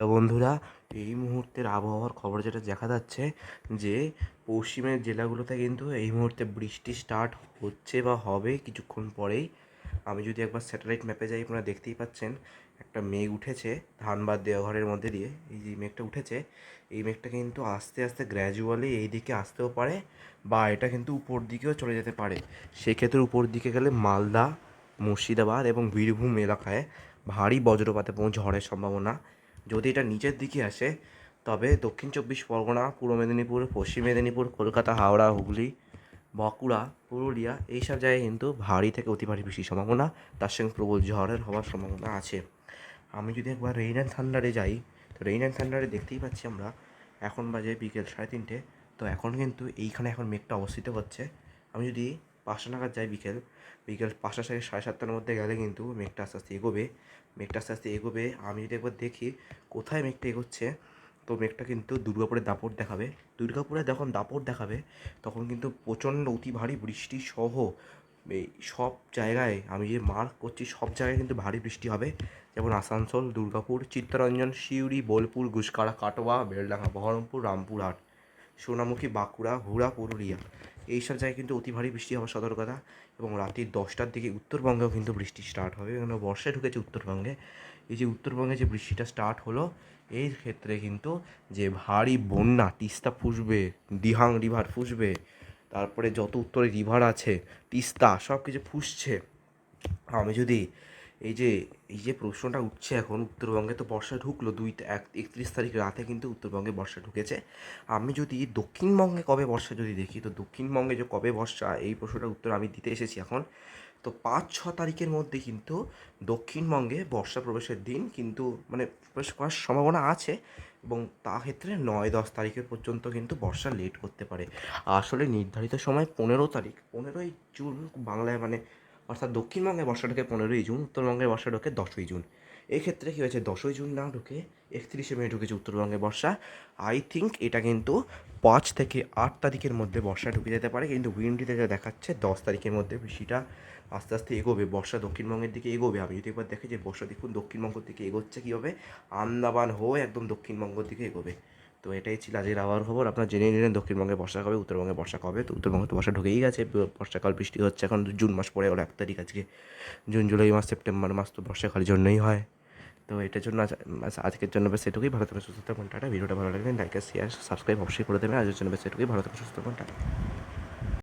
বন্ধুরা, এই মুহূর্তের আবহাওয়ার খবর যেটা দেখা যাচ্ছে যে, পশ্চিমের জেলাগুলোতে কিন্তু এই মুহূর্তে বৃষ্টি স্টার্ট হচ্ছে বা হবে কিছুক্ষণ পরেই। আমি যদি একবার স্যাটেলাইট ম্যাপে যাই, আপনারা দেখতেই পাচ্ছেন একটা মেঘ উঠেছে ধানবাদ দেওঘরের মধ্যে দিয়ে। এই যে মেঘটা উঠেছে, এই মেঘটা কিন্তু আস্তে আস্তে গ্র্যাজুয়ালি এই দিকে আসতেও পারে বা এটা কিন্তু উপর দিকেও চলে যেতে পারে। সেক্ষেত্রে উপর দিকে গেলে মালদা, মুর্শিদাবাদ এবং বীরভূম এলাকায় ভারী বজ্রপাত এবং ঝড়ের সম্ভাবনা যদি এটা নিচের দিকে আসে, তবে দক্ষিণ চব্বিশ পরগনা, পূর্ব মেদিনীপুর, পশ্চিম মেদিনীপুর, কলকাতা, হাওড়া, হুগলি, বাঁকুড়া, পুরুলিয়া, এইসব জায়গায় কিন্তু ভারী থেকে অতি ভারী বৃষ্টির সম্ভাবনা, তার সঙ্গে প্রবল ঝড়ের হওয়ার সম্ভাবনা আছে। আমি যদি একবার রেইন অ্যান্ড থান্ডারে যাই, তো রেইন অ্যান্ড থান্ডারে দেখতেই পাচ্ছি আমরা, এখন বাজে বিকেল সাড়ে তিনটে, তো এখন কিন্তু এইখানে এখন মেঘটা অবস্থিত হচ্ছে। আমি যদি পাঁচটা নাগাদ যাই বিকেল। বিকেল পাঁচটা থেকে সাড়ে সাতটার মধ্যে গেলে কিন্তু মেঘটা আস্তে আস্তে এগোবে। মেঘটা আস্তে আস্তে এগোবে। আমি যদি একবার দেখি কোথায় মেঘটা এগোচ্ছে, তো মেঘটা কিন্তু দুর্গাপুরে দাপট দেখাবে। দুর্গাপুরে যখন দাপট দেখাবে, তখন কিন্তু প্রচণ্ড অতি ভারী বৃষ্টি সহ এই সব জায়গায় আমি যে মার্ক করছি, সব জায়গায় কিন্তু ভারী বৃষ্টি হবে। যেমন আসানসোল, দুর্গাপুর, চিত্তরঞ্জন, সিউড়ি, বোলপুর গুসকাড়া কাটোয়া, বেলডাঙ্গা, বহরমপুর, রামপুরহাট, সোনামুখী, বাঁকুড়া, হুড়া, পুরুলিয়া। এই সব জায়গায় কিন্তু অতি ভারী বৃষ্টি হওয়ার সতর্কতা এবং রাত্রি দশটার দিকে উত্তরবঙ্গেও কিন্তু বৃষ্টি স্টার্ট হবে। এখানে বর্ষায় ঢুকেছে উত্তরবঙ্গে। এই যে উত্তরবঙ্গে যে বৃষ্টিটা স্টার্ট হলো, এই ক্ষেত্রে কিন্তু যে ভারী বন্যা, তিস্তা ফুসবে দিহাং রিভার ফুসবে তারপরে যত উত্তরে রিভার আছে, তিস্তা সব কিছু ফুসছে আমি যদি এই যে এই যে প্রশ্নটা উঠছে এখন, উত্তরবঙ্গে তো বর্ষা ঢুকলো দুই এক, একত্রিশ তারিখ রাতে কিন্তু উত্তরবঙ্গে বর্ষা ঢুকেছে। আমি যদি দক্ষিণবঙ্গে কবে বর্ষা যদি দেখি, তো দক্ষিণবঙ্গে যে কবে বর্ষা, এই প্রশ্নটার উত্তর আমি দিতে এসেছি এখন। তো পাঁচ, ছ তারিখের মধ্যে কিন্তু দক্ষিণবঙ্গে বর্ষা প্রবেশের দিন কিন্তু মানে প্রবেশ করার সম্ভাবনা আছে এবং তা ক্ষেত্রে নয়, দশ তারিখের পর্যন্ত কিন্তু বর্ষা লেট করতে পারে। আসলে নির্ধারিত সময় পনেরো তারিখ, পনেরোই জুন বাংলায় মানে অর্থাৎ দক্ষিণবঙ্গে বর্ষা ঢোকে পনেরোই জুন উত্তরবঙ্গে বর্ষা ঢোকে দশই জুন। এই ক্ষেত্রে কী হয়েছে? দশই জুন না ঢুকে একত্রিশে মে ঢুকেছে উত্তরবঙ্গে বর্ষা। আই থিঙ্ক এটা কিন্তু পাঁচ থেকে আট তারিখের মধ্যে বর্ষা ঢুকে যেতে পারে। কিন্তু উইন্ডিতে যা দেখাচ্ছে, দশ তারিখের মধ্যে বৃষ্টিটা আস্তে আস্তে এগোবে। বর্ষা দক্ষিণবঙ্গের দিকে এগোবে। আমি যদি একবার দেখি যে বর্ষা দেখুন দক্ষিণবঙ্গের দিকে এগোচ্ছে কী হবে আন্দামান হয়ে একদম দক্ষিণবঙ্গের দিকে এগোবে। তো এটাই ছিল আজকের আবহাওয়ার খবর। আপনারা জেনে নিলেন দক্ষিণবঙ্গে বর্ষা কবে, উত্তরবঙ্গে বর্ষা কবে। তো উত্তরবঙ্গে তো বর্ষা ঢুকেই গেছে। বর্ষাকাল বৃষ্টি হচ্ছে এখন জুন মাস পরে ওর এক তারিখ আজকে। জুন, জুলাই মাস, সেপ্টেম্বর মাস তো বর্ষাকালের জন্যই হয়। তো এটার জন্য আজ- আজ- আজকের জন্য বেশ এটুকুই। ভালো সুস্থ থাকবেন ভিডিওটা ভালো লাগলে লাইক শেয়ার সাবস্ক্রাইব অবশ্যই করে দেবেন। আজকের জন্য বেশ এটুকুই। ভালো সুস্থ থাকবেন